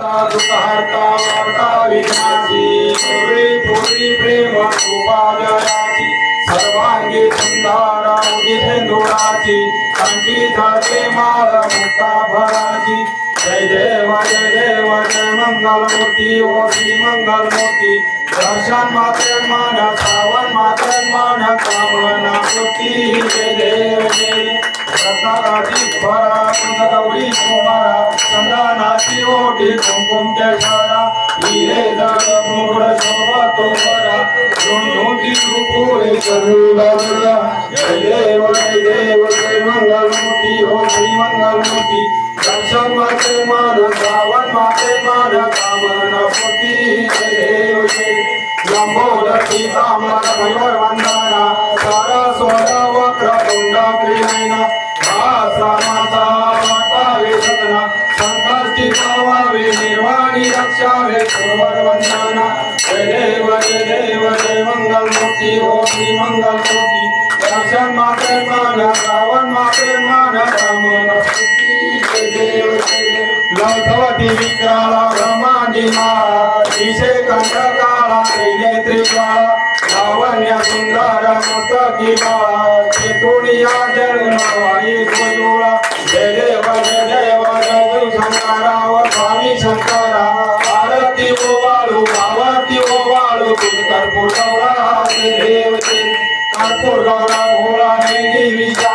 दुःखहर्ता वार्ता विनाशी प्रेम सर्वांगी धरते माळ मुक्ता भराची जय देव जय देव जय मंगलमूर्ती ओ श्री मंगलमूर्ती दर्शन मात्र मान श्रावण मात्र कामना जय देव जय देव रत्नाची भरा कुंदगौरी कुमारा चंदनाची ओटी कुंकुम केशरा हिरे जड मुगड शोभा तो बरा तोमरा दोन्ही रुपुरे करुणा जय देव जय देव जय मंगल मंगलमूर्ती हो श्री मंगल मंगलमूर्ती. दर्शन माते मान श्रावण माते मान कामना पोती जय देव जय. लंबोदरी तामर मयूर वंदना सारा सरस्वत वक्र कुंडा त्रिनयना. पश्यामि पूर्ववन्दना जय देव जय देव जय मङ्गलमूर्ति ॐ श्रीमङ्गलमूर्ति दर्शन माते मान श्रावण माते मान जय स्वामी शङ्कर कोरगावला भोळा देवीच्या